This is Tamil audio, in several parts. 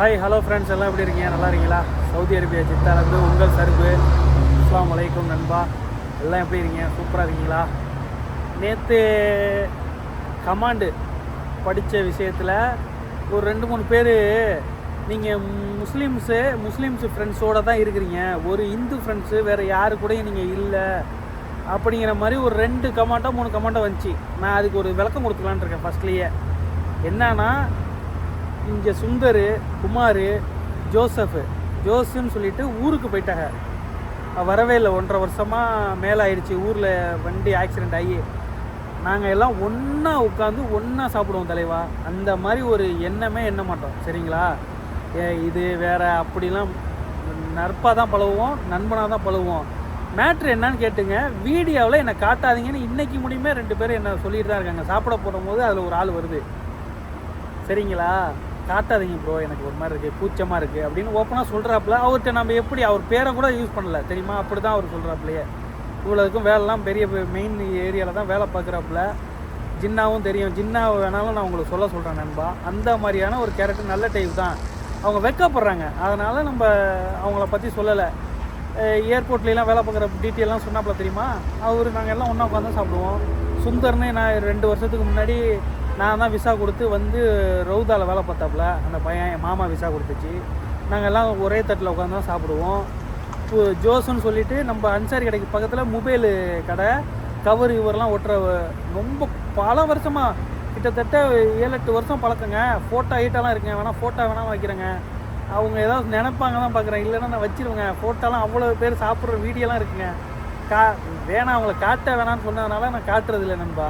ஹாய் ஹலோ ஃப்ரெண்ட்ஸ் எல்லாம் எப்படி இருக்கீங்க? நல்லா இருக்கீங்களா? சவுதி அரேபியா ஜித்தாலேருந்து உங்கள் சருப்பு அஸ்லாம் வலைக்கும் நண்பா. எல்லாம் எப்படி இருக்கீங்க? சூப்பராக இருக்கீங்களா? நேற்று கமாண்டு படித்த விஷயத்தில் ஒரு ரெண்டு மூணு பேர் நீங்கள் முஸ்லீம்ஸு முஸ்லீம்ஸு ஃப்ரெண்ட்ஸோடு தான் இருக்கிறீங்க. ஒரு இந்து ஃப்ரெண்ட்ஸு வேறு யாரு கூடயும் நீங்கள் இல்லை. அப்படிங்கிற மாதிரி ஒரு ரெண்டு கமாண்டோ மூணு கமாண்டோ வந்துச்சு. நான் அதுக்கு ஒரு விளக்கம் கொடுத்துக்கலான்னு இருக்கேன் ஃபஸ்ட்லேயே என்னன்னா இங்கே சுந்தர் குமார் ஜோசஃபு ஜோஸுன்னு சொல்லிட்டு ஊருக்கு போயிட்டாங்க. வரவே இல்லை. ஒன்றரை வருஷமாக மேலே ஆயிடுச்சு ஊரில் வண்டி ஆக்சிடெண்ட் ஆகி. நாங்கள் எல்லாம் ஒன்றா உட்காந்து ஒன்றா சாப்பிடுவோம் தலைவா. அந்த மாதிரி ஒரு எண்ணமே எண்ண மாட்டோம். சரிங்களா? ஏ இது வேறு அப்படிலாம் நட்பாக தான் பழகுவோம். நண்பனாக தான் பழகுவோம். மேட்ரு என்னன்னு கேட்டுங்க. வீடியோவில் என்னை காட்டாதீங்கன்னு இன்றைக்கி முடியுமே ரெண்டு பேரும் என்ன சொல்லிட்டு தான் இருக்காங்க. சாப்பிட போடும்போது அதில் ஒரு ஆள் வருது. சரிங்களா? காட்டாதீங்க ப்ரோ எனக்கு ஒரு மாதிரி இருக்குது கூச்சமாக இருக்குது அப்படின்னு ஓப்பனாக சொல்கிறாப்புல அவர்கிட்ட நம்ம எப்படி அவர் பேரை கூட யூஸ் பண்ணல தெரியுமா? அப்படி தான் அவர் சொல்கிறாப்புலையே இவ்வளோதுக்கும் வேலைலாம் பெரிய மெயின் ஏரியாவில் தான் வேலை பார்க்குறாப்புல. ஜின்னாவும் தெரியும். ஜின்னா வேணாலும் நான் உங்களுக்கு சொல்ல சொல்கிறேன் நண்பா. அந்த மாதிரியான ஒரு கேரக்டர் நல்ல டைப் தான். அவங்க வெக்கப்படுறாங்க. அதனால் நம்ம அவங்கள பற்றி சொல்லலை. ஏர்போர்ட்லாம் வேலை பார்க்குற டீட்டெயிலாம் சொன்னாப்புல தெரியுமா? அவர் நாங்கள் எல்லாம் ஒன்றா உட்காந்து சாப்பிடுவோம். சுந்தர்னு நான் ரெண்டு வருஷத்துக்கு முன்னாடி நான் தான் விசா கொடுத்து வந்து ரவுதாவில் வேலை பார்த்தாப்புல. அந்த பையன் என் மாமா விசா கொடுத்துச்சு. நாங்கள் எல்லாம் ஒரே தட்டில் உட்காந்து தான் சாப்பிடுவோம். இப்போ ஜோஸ்ன்னு சொல்லிட்டு நம்ம அன்சாரி கடைக்கு பக்கத்தில் மொபைலு கடை. கவர் இவரெலாம் ஒட்டுற ரொம்ப பல வருஷமாக கிட்டத்தட்ட ஏழு எட்டு வருஷம் பழக்கங்க. ஃபோட்டோ ஐட்டெல்லாம் இருக்குங்க வேணால் ஃபோட்டோ வேணால் வைக்கிறேங்க. அவங்க ஏதாவது நினைப்பாங்க தான் பார்க்குறேன் இல்லைன்னா நான் வச்சிருவேங்க. ஃபோட்டோலாம் அவ்வளோ பேர் சாப்பிட்ற வீடியோலாம் இருக்குங்க. கா வேணாம் அவங்கள காட்ட வேணாம்னு சொன்னதுனால நான் காட்டுறது இல்லை நண்பா.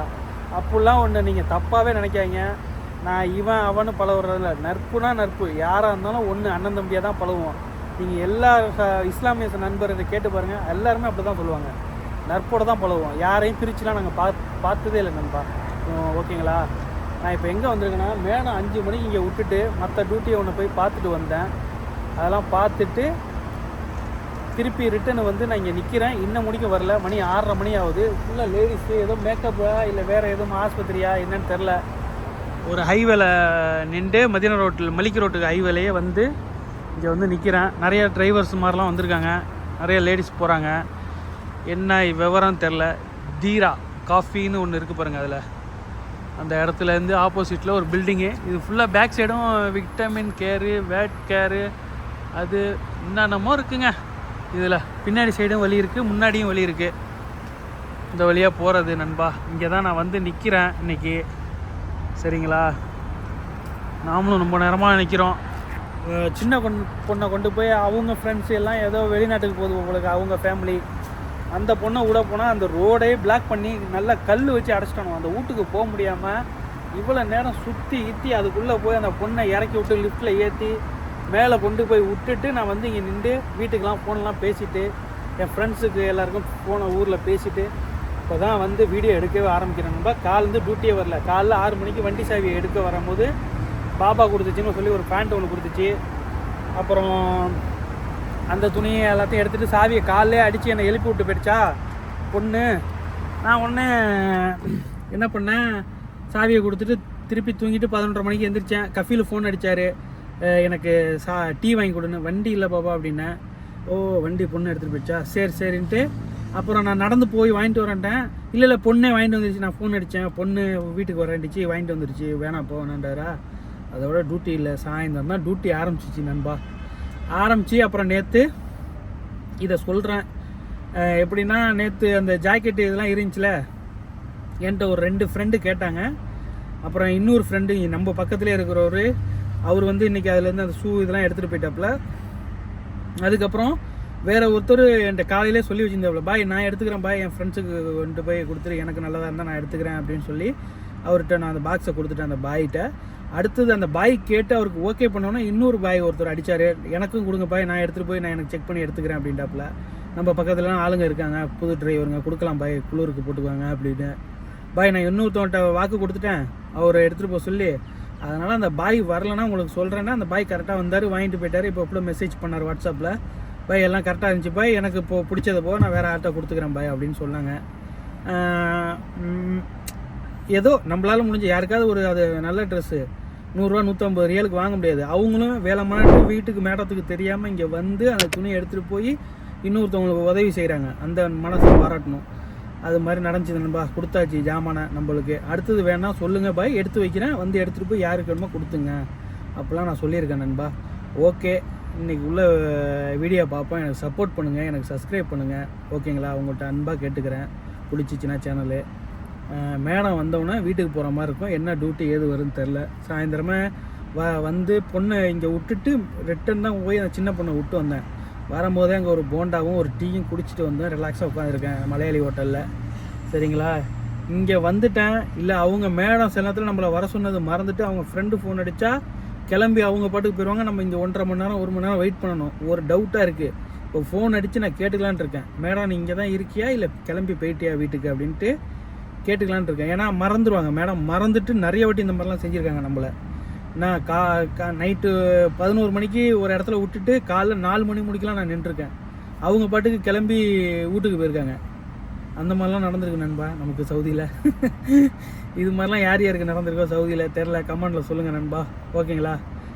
அப்படிலாம் ஒன்று நீங்கள் தப்பாகவே நினைக்காதீங்க. நான் இவன் அவனு பழகுறதில்ல. நட்புனா நட்பு. யாராக இருந்தாலும் ஒன்று அண்ணன் தம்பியாக தான் பழகுவோம். நீங்கள் எல்லா இஸ்லாமிய இஸ்லாமிய நண்பர்கிட்ட கேட்டு பாருங்கள் எல்லாருமே அப்படி தான் சொல்லுவாங்க. நட்போடு தான் பழகுவோம். யாரையும் பிரிச்சுலாம் நாங்கள் பா பார்த்ததே இல்லை நண்பா. ஓகேங்களா? நான் இப்போ எங்கே வந்திருக்கேன்னா மேடம் அஞ்சு மணிக்கு இங்கே விட்டுட்டு மற்ற டியூட்டியை ஒன்று போய் பார்த்துட்டு வந்தேன். அதெல்லாம் பார்த்துட்டு திருப்பி ரிட்டர்ன் வந்து நான் இங்கே நிற்கிறேன் இன்னும் முடிக்க வரல. மணி ஆறரை மணி ஆகுது. ஃபுல்லாக லேடிஸு ஏதோ மேக்கப்பா இல்லை வேறு எதுவும் ஆஸ்பத்திரியா என்னன்னு தெரில ஒரு ஹைவேல நின்று மதியான ரோட்டில் மலிக் ரோட்டுக்கு ஹைவேலையே வந்து இங்கே வந்து நிற்கிறேன் நிறைய டிரைவர்ஸ் மாதிரிலாம் வந்திருக்காங்க. நிறைய லேடிஸ் போகிறாங்க என்ன விவரம் தெரில தீரா காஃபின்னு ஒன்று இருக்குது பாருங்கள் அதில். அந்த இடத்துல இருந்து ஆப்போசிட்டில் ஒரு பில்டிங்கு இது ஃபுல்லாக பேக் சைடும் விட்டமின் கேரு வேட் கேரு அது என்னென்னமோ இருக்குங்க. இதில் பின்னாடி சைடும் வழி இருக்குது முன்னாடியும் வழி இருக்குது இந்த வழியாக போகிறது நண்பா. இங்கே தான் நான் வந்து நிற்கிறேன் இன்னைக்கு. சரிங்களா? நாமளும் ரொம்ப நேரமாக நிற்கிறோம். சின்ன கொண் பொண்ணை கொண்டு போய் அவங்க ஃப்ரெண்ட்ஸ் எல்லாம் ஏதோ வெளிநாட்டுக்கு போகுது உங்களுக்கு அவங்க ஃபேமிலி அந்த பொண்ணை விட போனால் அந்த ரோடே பிளாக் பண்ணி நல்லா கல் வச்சு அடைச்சிட்டணும். அந்த வீட்டுக்கு போக முடியாமல் இவ்வளோ நேரம் சுற்றி இத்தி அதுக்குள்ளே போய் அந்த பொண்ணை இறக்கி விட்டு லிஃப்ட்டில் ஏற்றி மேலே கொண்டு போய் விட்டுட்டு நான் வந்து இங்கே நின்று வீட்டுக்கெலாம் ஃபோன்லாம் பேசிவிட்டு என் ஃப்ரெண்ட்ஸுக்கு எல்லாருக்கும் ஃபோனை ஊரில் பேசிவிட்டு இப்போ தான் வந்து வீடியோ எடுக்கவே ஆரம்பிக்கிறேன். நம்ம காலேருந்து டியூட்டியே வரல. காலைல ஆறு மணிக்கு வண்டி சாவியை எடுக்க வரும்போது பாபா கொடுத்துச்சின்னு சொல்லி ஒரு பேண்ட் ஒன்று கொடுத்துச்சு. அப்புறம் அந்த துணியை எல்லாத்தையும் எடுத்துகிட்டு சாவியை காலைலே அடித்து என்னை எழுப்பி விட்டு போயிடுச்சா? பொண்ணு நான் உடனே என்ன பண்ணேன்? சாவியை கொடுத்துட்டு திருப்பி தூங்கிட்டு பதினொன்றரை மணிக்கு எந்திரிச்சேன். கஃபியில் ஃபோன் அடித்தார் எனக்கு சா டீ வாங்கி கொடுன்னு வண்டி இல்லை பாபா அப்படின்னேன் ஓ வண்டி பொண்ணு எடுத்துகிட்டு போயிடுச்சா? சரி சரின்ட்டு அப்புறம் நான் நடந்து போய் வாங்கிட்டு வரேன்ட்டேன். இல்லை இல்லை பொண்ணே வாங்கிட்டு வந்துருச்சு நான் ஃபோன் அடித்தேன் பொண்ணு வீட்டுக்கு வரேன்டிச்சு வாங்கிட்டு வந்துருச்சு. வேணாம் போ அதோட டியூட்டி இல்லை. சாயந்தரம் தான் டியூட்டி ஆரம்பிச்சிச்சு நண்பா. ஆரம்பித்து அப்புறம் நேற்று இதை சொல்கிறேன் எப்படின்னா நேற்று அந்த ஜாக்கெட்டு இதெல்லாம் இருந்துச்சுல என்கிட்ட ஒரு ரெண்டு ஃப்ரெண்டு கேட்டாங்க. அப்புறம் இன்னொரு ஃப்ரெண்டு நம்ம பக்கத்துலேயே இருக்கிறவர் அவர் வந்து இன்றைக்கி அதுலேருந்து அந்த ஷூ இதெல்லாம் எடுத்துகிட்டு போயிட்டாப்புல. அதுக்கப்புறம் வேற ஒருத்தர் என்கிட்ட காலையிலே சொல்லி வச்சிருந்தாப்புல பாய் நான் எடுத்துக்கிறேன் பாய் என் ஃப்ரெண்ட்ஸுக்கு கொண்டு போய் கொடுத்துரு எனக்கு நல்லதாக இருந்தால் நான் எடுத்துக்கிறேன் அப்படின்னு சொல்லி அவர்கிட்ட நான் அந்த பாக்ஸை கொடுத்துட்டேன் அந்த பாய்கிட்ட. அடுத்தது அந்த பாய் கேட்டு அவருக்கு ஓகே பண்ணோன்னா இன்னொரு பாய் ஒருத்தர் அடித்தார் எனக்கும் கொடுங்க பாய் நான் எடுத்துகிட்டு போய் நான் எனக்கு செக் பண்ணி எடுத்துக்கிறேன் அப்படின்ட்டாப்புல. நம்ம பக்கத்துலலாம் ஆளுங்க இருக்காங்க புது டிரைவருங்க கொடுக்கலாம் பாய் குளிருக்கு போட்டுக்குவாங்க அப்படின்னு. பாய் நான் இன்னொருத்தவன்ட்ட வாக்கு கொடுத்துட்டேன் அவரை எடுத்துகிட்டு போக சொல்லி அதனால் அந்த பாய் வரலன்னா உங்களுக்கு சொல்கிறேன்னா அந்த பாய் கரெக்டாக வந்தார் வாங்கிட்டு போயிட்டார். இப்போ எப்படி மெசேஜ் பண்ணார் வாட்ஸ்அப்பில் பாய் எல்லாம் கரெக்டாக இருந்துச்சு. பாய் எனக்கு இப்போ பிடிச்சத போக நான் வேறு ஆட்டை கொடுத்துக்கிறேன் பாய் அப்படின்னு சொன்னாங்க. ஏதோ நம்மளால் முடிஞ்ச யாருக்காவது ஒரு அது நல்ல ட்ரெஸ்ஸு நூறுரூவா நூற்றம்பது ரியலுக்கு வாங்க முடியாது. அவங்களும் வேலை மாட்டு வீட்டுக்கு மேடத்துக்கு தெரியாமல் இங்கே வந்து அந்த துணியை எடுத்துகிட்டு போய் இன்னொருத்தவங்களுக்கு உதவி செய்கிறாங்க அந்த மனசை பாராட்டணும். அது மாதிரி நடந்துச்சு நண்பா. கொடுத்தாச்சு ஜாமானை நம்மளுக்கு. அடுத்தது வேணால் சொல்லுங்கள் பாய். எடுத்து வைக்கிறேன். வந்து எடுத்துகிட்டு போய் யாருக்கு வேணுமோ கொடுத்துங்க. அப்போலாம் நான் சொல்லியிருக்கேன் நண்பா. ஓகே. இன்னைக்கு உள்ள வீடியோ பார்ப்போம். எனக்கு சப்போர்ட் பண்ணுங்கள் எனக்கு சப்ஸ்கிரைப் பண்ணுங்கள் ஓகேங்களா? உங்கள்கிட்ட அன்பாக கேட்டுக்கிறேன். பிடிச்சிச்சின்னா சேனலு மேடம் வந்தோடனே வீட்டுக்கு போகிற மாதிரி இருக்கும். என்ன டியூட்டி ஏது வரும்னு தெரில சாயந்தரமாக வ வந்து பொண்ணை இங்கே விட்டுட்டு ரிட்டன் தான் போய் அந்த சின்ன பொண்ணை விட்டு வந்தேன். வரும்போதே அங்கே ஒரு போண்டாவும் ஒரு டீயும் குடிச்சிட்டு வந்தேன் ரிலாக்ஸாக உட்காந்துருக்கேன் மலையாளி ஹோட்டலில். சரிங்களா? இங்கே வந்துட்டேன். இல்லை அவங்க மேடம் சில நேரத்தில் நம்மளை வர சொன்னது மறந்துட்டு அவங்க ஃப்ரெண்டு ஃபோன் அடித்தா கிளம்பி அவங்க பாட்டுக்கு போயிடுவாங்க நம்ம இங்கே ஒன்றரை மணி நேரம் ஒரு மணி நேரம் வெயிட் பண்ணணும். ஒரு டவுட்டாக இருக்குது இப்போ ஃபோன் அடித்து நான் கேட்டுக்கலான்ட்டு இருக்கேன். மேடம் நீ இங்கே தான் இருக்கியா? இல்லை கிளம்பி போயிட்டியா வீட்டுக்கு அப்படின்ட்டு கேட்டுக்கலான்ட்டு இருக்கேன். ஏன்னா மறந்துடுவாங்க மேடம் மறந்துட்டு நிறைய வாட்டி இந்த மாதிரிலாம் செஞ்சுருக்காங்க நம்மளை. நான் கா கா நைட்டு பதினோரு மணிக்கு ஒரு இடத்துல விட்டுட்டு காலைல நாலு மணி முடிக்கலாம் நான் நின்றுருக்கேன். அவங்க பாட்டுக்கு கிளம்பி வீட்டுக்கு போயிருக்காங்க. அந்த மாதிரிலாம் நடந்திருக்கு நண்பா நமக்கு சவுதியில். இது மாதிரிலாம் யார் யாருக்கு நடந்திருக்கோ சவுதியில் தெரில கமெண்டில் சொல்லுங்கள் நண்பா. ஓகேங்களா?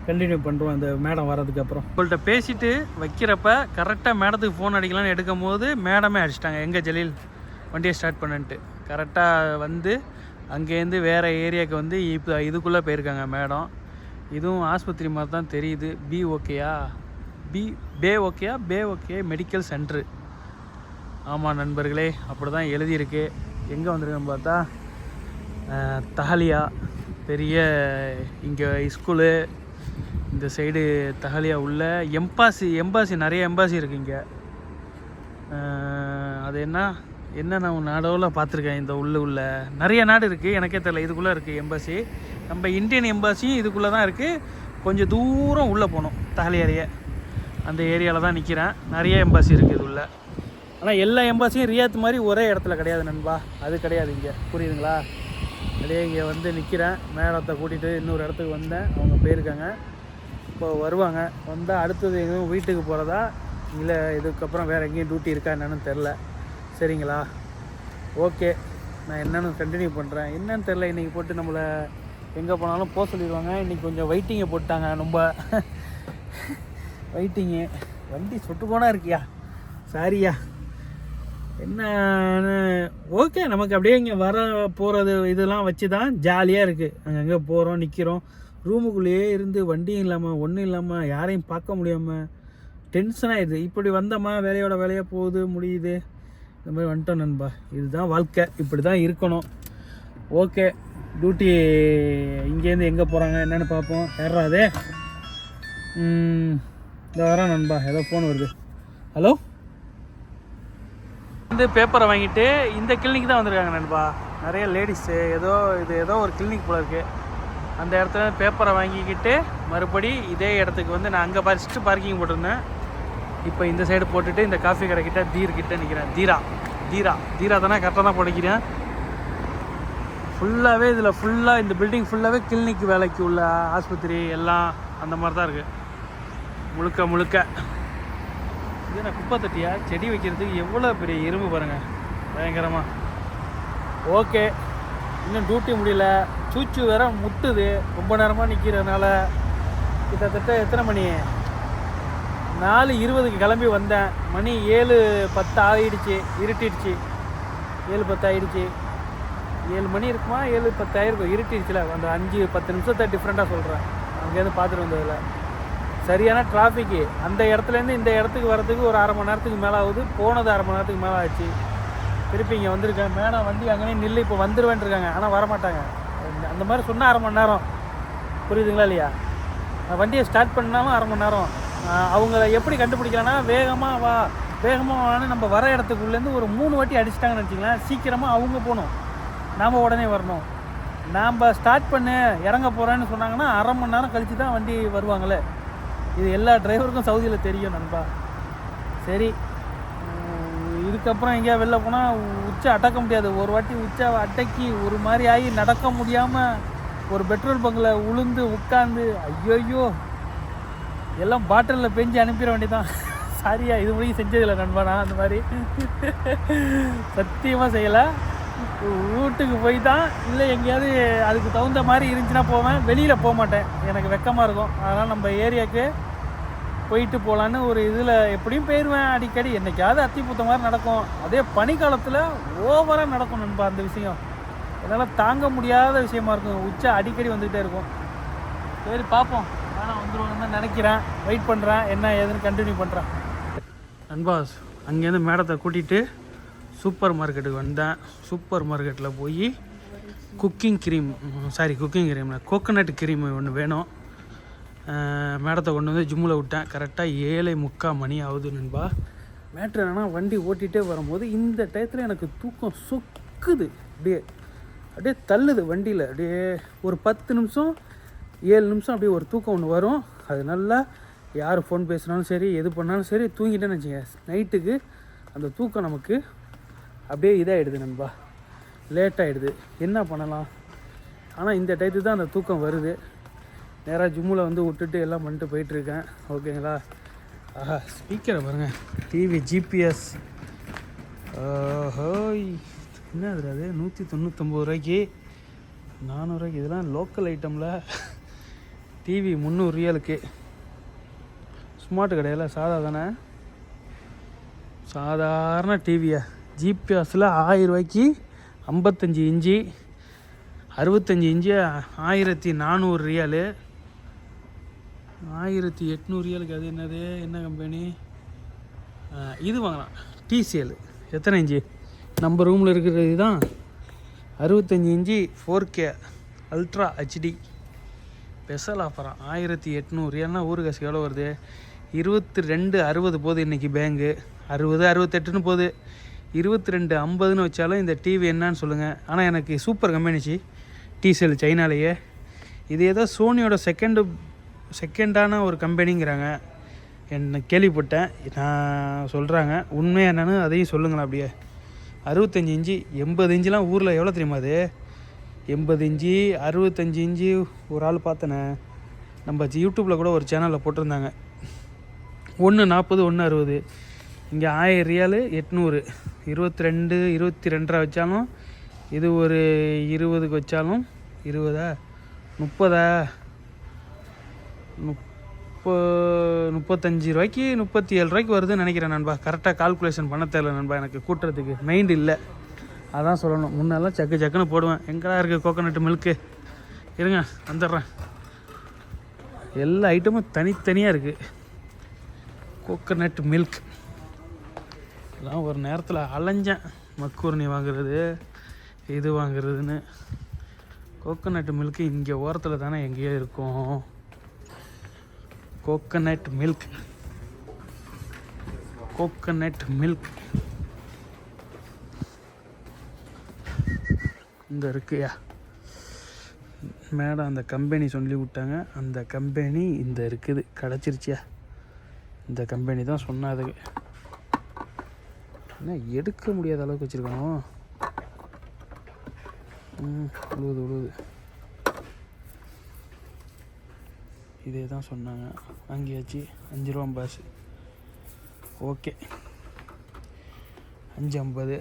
கண்டினியூ பண்ணுறோம் அந்த மேடம் வர்றதுக்கு அப்புறம். உங்கள்கிட்ட பேசிட்டு வைக்கிறப்ப கரெக்டாக மேடத்துக்கு ஃபோன் அடிக்கலாம்னு எடுக்கும் போது மேடமே அடிச்சிட்டாங்க. எங்கே ஜலீல்? வண்டியை ஸ்டார்ட் பண்ணிட்டு கரெக்டாக வந்து அங்கேருந்து வேறு ஏரியாவுக்கு வந்து இப்போ இதுக்குள்ளே போயிருக்காங்க மேடம். இதுவும் ஆஸ்பத்திரி மாதிரி தான் தெரியுது. பி ஓகேயா பி பே ஓகேயா பே ஓகே மெடிக்கல் சென்ட்ரு ஆமாம் நண்பர்களே அப்படி தான் எழுதியிருக்கு. எங்கே வந்திருக்கேன்னு பார்த்தா தகலியா பெரிய இங்கே ஸ்கூலு இந்த சைடு தகலியா உள்ள எம்பாசி எம்பாசி நிறைய எம்பாசி இருக்குது இங்கே. அது என்ன? என்ன நான் நாடோவில் பார்த்துருக்கேன் இந்த உள்ள உள்ள? நிறைய நாடு இருக்குது எனக்கே தெரில இதுக்குள்ளே இருக்குது எம்பாசி நம்ம இந்தியன் எம்பாசியும் இதுக்குள்ளே தான் இருக்குது கொஞ்சம் தூரம் உள்ளே போகணும் தஹலியாரியே அந்த ஏரியாவில் தான் நிற்கிறேன் நிறைய எம்பாசி இருக்குது இது உள்ள ஆனால் எல்லா எம்பாசியும் ரியாத் மாதிரி ஒரே இடத்துல கிடையாது நண்பா. அது கிடையாது இங்கே. புரியுதுங்களா? அப்படியே இங்கே வந்து நிற்கிறேன் மேலத்தை கூட்டிகிட்டு இன்னொரு இடத்துக்கு வந்தேன். அவங்க போயிருக்காங்க. இப்போ வருவாங்க. வந்தால் அடுத்தது எங்கேயும் வீட்டுக்கு போகிறதா இல்லை இதுக்கப்புறம் வேறு எங்கேயும் டியூட்டி இருக்கா என்னென்னு தெரில சரிங்களா? ஓகே நான் என்னென்னு கண்டினியூ பண்ணுறேன் என்னன்னு தெரில இன்றைக்கி போட்டு நம்மளை எங்கே போனாலும் போக சொல்லிடுவாங்க. இன்றைக்கி கொஞ்சம் வெயிட்டிங்கை போட்டாங்க ரொம்ப. வெயிட்டிங்கு வண்டி சுட்டு போனால் இருக்கியா? சாரியா என்ன ஓகே நமக்கு அப்படியே இங்கே வர போகிறது இதெல்லாம் வச்சு தான் ஜாலியாக இருக்குது அங்கங்கே போகிறோம் நிற்கிறோம் ரூமுக்குள்ளேயே இருந்து வண்டியும் இல்லாமல் ஒன்றும் இல்லாமல் யாரையும் பார்க்க முடியாமல் டென்ஷனாகிடுது இப்படி வந்தோமா வேலையோட வேலையாக போகுது முடியுது. இந்த மாதிரி வந்துட்டோம் நண்பா. இதுதான் வாழ்க்கை. இப்படி தான் இருக்கணும். ஓகே டியூட்டி இங்கேருந்து எங்கே போகிறாங்க என்னென்னு பார்ப்போம். ஏறாதே இந்த வரேன் நண்பா. ஏதோ ஃபோன் வருது. ஹலோ வந்து பேப்பரை வாங்கிட்டு இந்த கிளினிக் தான் வந்திருக்காங்க நண்பா. நிறைய லேடிஸு ஏதோ இது ஏதோ ஒரு கிளினிக் போல இருக்குது அந்த இடத்துல பேப்பரை வாங்கிக்கிட்டு மறுபடி இதே இடத்துக்கு வந்து நான் அங்கே பறிச்சுட்டு பார்க்கிங் போட்டிருந்தேன். இப்போ இந்த சைடு போட்டுட்டு இந்த காஃபி கடை தீர்கிட்ட தீர் நிற்கிறேன் தீரா. தீரா. தீரா தானே கரெக்டாக தான் போட்டுக்கிறேன். ஃபுல்லாகவே இதில் ஃபுல்லாக இந்த பில்டிங் ஃபுல்லாகவே கிளினிக் வேலைக்கு உள்ள ஆஸ்பத்திரி எல்லாம் அந்த மாதிரி தான் இருக்குது முழுக்க முழுக்க. இது நான் குப்பை தட்டியா? செடி வைக்கிறதுக்கு எவ்வளோ பெரிய இரும்பு பாருங்கள் பயங்கரமாக ஓகே. இன்னும் டியூட்டி முடியல. சூச்சு வேற முட்டுது. ரொம்ப நேரமாக நிற்கிறதுனால கிட்டத்தட்ட எத்தனை மணி? நாலு இருபதுக்கு கிளம்பி வந்தேன். மணி ஏழு பத்து ஆகிடுச்சு இருட்டிடுச்சு. ஏழு பத்து ஆகிடுச்சு ஏழு மணி இருக்குமா? ஏழு பத்து ஆயிருக்கும் இருட்டிடுச்சுல அந்த அஞ்சு பத்து நிமிஷத்தை டிஃப்ரெண்ட்டாக சொல்கிறேன் அங்கேருந்து பார்த்துட்டு வந்ததில் சரியான டிராஃபிக்கு அந்த இடத்துலேருந்து இந்த இடத்துக்கு வரதுக்கு ஒரு அரை மணி நேரத்துக்கு மேலே ஆகுது. போனது அரை மணி நேரத்துக்கு மேலே ஆச்சு. திருப்பி இங்கே வந்திருக்கேன். மேடம் வண்டி அங்கேயே நில்லு. இப்போ வந்துருவேன் இருக்காங்க. ஆனால் வரமாட்டாங்க. அந்த- அந்த மாதிரி சொன்னால் அரை மணி நேரம். புரியுதுங்களா இல்லையா? வண்டியை ஸ்டார்ட் பண்ணாலும் அரை மணி நேரம். அவங்கள எப்படி கண்டுபிடிக்கலாம்னா வேகமாக வா வேகமாக வான்னு நம்ம வர இடத்துக்குள்ளேருந்து ஒரு மூணு வாட்டி அடிச்சிட்டாங்கன்னு வச்சிங்களேன் சீக்கிரமாக அவங்க போகணும். நாம் உடனே வரணும். நாம் ஸ்டார்ட் பண்ணு இறங்க போகிறேன்னு சொன்னாங்கன்னா அரை மணி நேரம் கழித்து தான் வண்டி வருவாங்களே. இது எல்லா டிரைவருக்கும் சவுதியில் தெரியும் நண்பா. சரி. இதுக்கப்புறம் எங்கேயா வெளில போனால் உச்சை அடக்க முடியாது. ஒரு வாட்டி உச்சை அடக்கி ஒரு மாதிரி ஆகி நடக்க முடியாமல் ஒரு பெட்ரோல் பங்கில் உளுந்து உட்காந்து ஐயோயோ. எல்லாம் பாட்டிலில் பெஞ்சு அனுப்பிட வேண்டியதான் சாரியா இது முடியும் செஞ்சதில்லை நண்பா நான் அந்த மாதிரி. சத்தியமாக செய்யலை. வீட்டுக்கு போய் தான் இல்லை எங்கேயாவது அதுக்கு தகுந்த மாதிரி இருந்துச்சுன்னா போவேன். வெளியில் போக மாட்டேன். எனக்கு வெக்கமாக இருக்கும். அதனால் நம்ம ஏரியாவுக்கு போயிட்டு போகலான்னு ஒரு இதில் எப்படியும் போயிடுவேன் அடிக்கடி. என்னைக்காவது அத்திப்பூத்த மாதிரி நடக்கும். அதே பனிக்காலத்தில் ஓவராக நடக்கும் நண்பா அந்த விஷயம். என்னால் தாங்க முடியாத விஷயமா இருக்கும். உச்சா அடிக்கடி வந்துகிட்டே இருக்கும். சரி பார்ப்போம் ஆனால் வந்துருவாங்கன்னு தான் நினைக்கிறேன். வெயிட் பண்ணுறேன் என்ன ஏதுன்னு கண்டினியூ பண்ணுறேன் நண்பா அங்கேருந்து மேடத்தை கூட்டிகிட்டு சூப்பர் மார்க்கெட்டுக்கு வந்தேன். சூப்பர் மார்க்கெட்டில் போய் குக்கிங் க்ரீம் சாரி குக்கிங் க்ரீம்ல கோகோனட் க்ரீம் ஒன்று வேணும். மேடத்தை கொண்டு வந்து ஜிம்மில் விட்டேன். கரெக்டாக ஏழை முக்கால் மணி ஆகுது நண்பா. மேட்ரு என்னன்னா வண்டி ஓட்டிகிட்டே வரும்போது இந்த டயத்தில் எனக்கு தூக்கம் சொக்குது. அப்படியே அப்படியே தள்ளுது வண்டியில். அப்படியே ஒரு பத்து நிமிஷம் ஏழு நிமிஷம் அப்படியே ஒரு தூக்கம் ஒன்று வரும். அது நல்லா யார் ஃபோன் பேசுனாலும் சரி எது பண்ணாலும் சரி தூங்கிட்டேன்னு வச்சுக்க நைட்டுக்கு அந்த தூக்கம் நமக்கு அப்படியே இதாகிடுது நண்பா. லேட் ஆகிடுது என்ன பண்ணலாம்? ஆனால் இந்த டயத்துக்கு தான் அந்த தூக்கம் வருது. நேராக ஜிம்மில் வந்து விட்டுட்டு எல்லாம் பண்ணிட்டு போயிட்டுருக்கேன். ஓகேங்களா? ஆஹா ஸ்பீக்கரை பாருங்கள் டிவி ஜிபிஎஸ் ஹோய் என்ன அது? அது நூற்றி தொண்ணூத்தொம்பது ரூபாய்க்கு நானூறுரூவாய்க்கு இதெல்லாம் லோக்கல் ஐட்டமில் டிவி முந்நூறு ரியலுக்கு ஸ்மார்ட் கடையில் சாதா தானே? சாதாரண டிவியை ஜிபிஎஸில் ஆயிரரூவாய்க்கு ரூபாய்க்கு இஞ்சி அறுபத்தஞ்சி இஞ்சி ஆயிரத்தி நானூறு ரியாலு. ஆயிரத்தி எட்நூறு ரியாலுக்கு அது என்னது? என்ன கம்பெனி இது வாங்கலாம். டிசிஎல் எத்தனை இஞ்சி? நம்ம ரூமில் இருக்கிறது தான் அறுபத்தஞ்சி inch four K ultra HD special ஆஃபராக ஆயிரத்தி எட்நூறு ஏன்னா ஊரு காசு எவ்வளோ வருது? இருபத்தி ரெண்டு அறுபது போகுது இன்றைக்கி பேங்கு அறுபது அறுபத்தெட்டுன்னு போகுது. இருபத்தி ரெண்டு ஐம்பதுன்னு வச்சாலும் இந்த டிவி என்னன்னு சொல்லுங்கள் ஆனால் எனக்கு சூப்பர் கம்பெனிச்சு டிசெல் சைனாலேயே. இது ஏதோ சோனியோட செகண்டு செகண்டான ஒரு கம்பெனிங்கிறாங்க என்ன கேள்விப்பட்டேன். நான் சொல்கிறாங்க உண்மை என்னன்னு அதையும் சொல்லுங்களேன் அப்படியே. அறுபத்தஞ்சி இஞ்சி எண்பது இஞ்சிலாம் ஊரில் எவ்வளோ தெரியுமா அது? எண்பது இஞ்சி அறுபத்தஞ்சி இஞ்சி ஒரு ஆள் பார்த்தனே. நம்ம யூடியூப்பில் கூட ஒரு சேனலில் போட்டிருந்தாங்க. ஒன்று நாற்பது ஒன்று அறுபது. இங்கே ஆயிரம் ரியாலு எட்நூறு. இருபத்தி ரெண்டு இருபத்தி ரெண்டரை வச்சாலும் இது ஒரு இருபதுக்கு வச்சாலும் இருபதா? முப்பதா? முப்ப முப்பத்தஞ்சு ரூபாய்க்கு முப்பத்தி ஏழு ரூபாய்க்கு வருதுன்னு நினைக்கிறேன் நண்பா. கரெக்டாக கால்குலேஷன் பண்ண தெரியல நண்பா எனக்கு. கூட்டுறதுக்கு மைண்ட் இல்லை. அதான் சொல்லணும். முன்னெல்லாம் சக்கு சக்குன்னு போடுவேன். எங்கடா இருக்குது கோகோனட் மில்க்கு இருங்க வந்துடுறேன். எல்லா ஐட்டமும் தனித்தனியாக இருக்குது கோகோனட் மில்க் எல்லாம் ஒரு நேரத்தில் அலைஞ்சேன். மக்கூர்ணி வாங்குறது இது வாங்குறதுன்னு. கோகோனட் மில்க்கு இங்கே ஓரத்தில் தானே எங்கேயோ இருக்கும். கோகோனட் மில்க் கோகோனட் மில்க் இங்கே இருக்குயா? மேடம் அந்த கம்பெனி சொல்லி விட்டாங்க. அந்த கம்பெனி இந்த இருக்குது. கிடச்சிருச்சியா? இந்த கம்பெனி தான் சொன்னாது என்ன எடுக்க முடியாத அளவுக்கு வச்சுருக்கணும் ம் உழுவுது உழுவுது. இதே தான் சொன்னாங்க. வாங்கியாச்சு. அஞ்சு ரூபா பாஸ் ஓகே. அஞ்சு ஐம்பது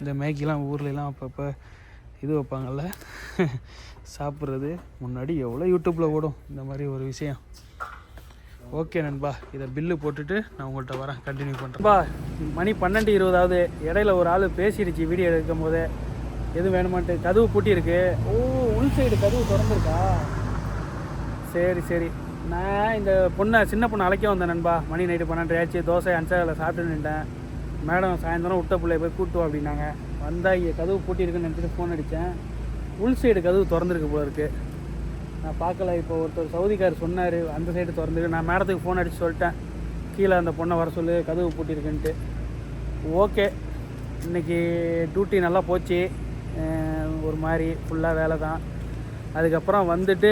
இந்த மேக்கிலாம் ஊர்லலாம் அப்பப்போ இது வைப்பாங்கள்ல. சாப்பிட்றது முன்னாடி எவ்வளோ யூடியூப்பில் ஓடும். இந்த மாதிரி ஒரு விஷயம். ஓகே நண்பா இதை பில்லு போட்டுட்டு நான் உங்கள்கிட்ட வரேன். கண்டினியூ பண்ணுறேன்பா மணி பன்னெண்டு இருபதாவது இடையில ஒரு ஆள் பேசிடுச்சு வீடியோ எடுக்கும் போது. எதுவும் வேணுமான்ட்டு கதவு பூட்டியிருக்கு ஓ உள் சைடு கதவு திறந்துருக்கா? சரி சரி. நான் இந்த பொண்ணை சின்ன பொண்ணை அழைக்க வந்தேன் நண்பா. மணி நைட்டு பன்னெண்டு ஆச்சு தோசை அன்சாரில் சாப்பிட்டு நின்ட்டேன். மேடம் சாயந்தரம் விட்ட பிள்ளைய போய் கூட்டு வா அப்படின்னாங்க. வந்தால் இங்கே கதவு பூட்டியிருக்குன்னு நினச்சிட்டு ஃபோன் அடித்தேன் உள் சைடு கதவு திறந்துருக்கு போல இருக்குது நான் பார்க்கல. இப்போ ஒருத்தர் சவுதிக்கார் சொன்னார் அந்த சைடு திறந்துருக்கு நான் மேடத்துக்கு ஃபோன் அடித்து சொல்லிட்டேன். கீழே அந்த பொண்ணை வர சொல்லு கதவு பூட்டியிருக்குன்ட்டு ஓகே. இன்றைக்கி டியூட்டி நல்லா போச்சு. ஒரு மாதிரி ஃபுல்லாக வேலை தான். அதுக்கப்புறம் வந்துட்டு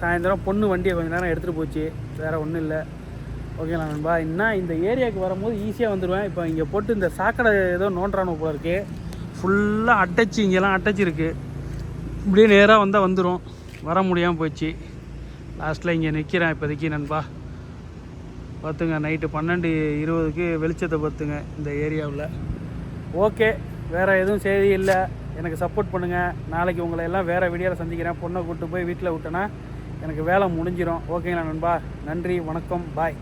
சாயந்தரம் பொண்ணு வண்டியை கொஞ்சம் நேரம் எடுத்துகிட்டு போச்சு. வேறு ஒன்றும் இல்லை. ஓகேங்களா நண்பா? இன்னும் இந்த ஏரியாவுக்கு வரும்போது ஈஸியாக வந்துடுவேன் இப்போ இங்கே போட்டு இந்த சாக்கடை ஏதோ நோண்டுறானு போல இருக்குது ஃபுல்லாக அட்டச்சு இங்கெல்லாம் இருக்குது இப்படியே நேராக வந்தால் வந்துடும் வர முடியாமல் போச்சு லாஸ்ட்டில் இங்கே நிற்கிறேன் இப்போதைக்கு நண்பா. பார்த்துங்க நைட்டு பன்னெண்டு இருபதுக்கு வெளிச்சத்தை பார்த்துங்க இந்த ஏரியாவில். ஓகே வேறு எதுவும் செய்தி இல்லை. எனக்கு சப்போர்ட் பண்ணுங்கள் நாளைக்கு உங்களை எல்லாம் வேறு வீடியோவில் சந்திக்கிறேன். பொண்ணை கூப்பிட்டு போய் வீட்டில் விட்டேன்னா எனக்கு வேலை முடிஞ்சிடும் ஓகேங்களா நண்பா? நன்றி வணக்கம் பாய்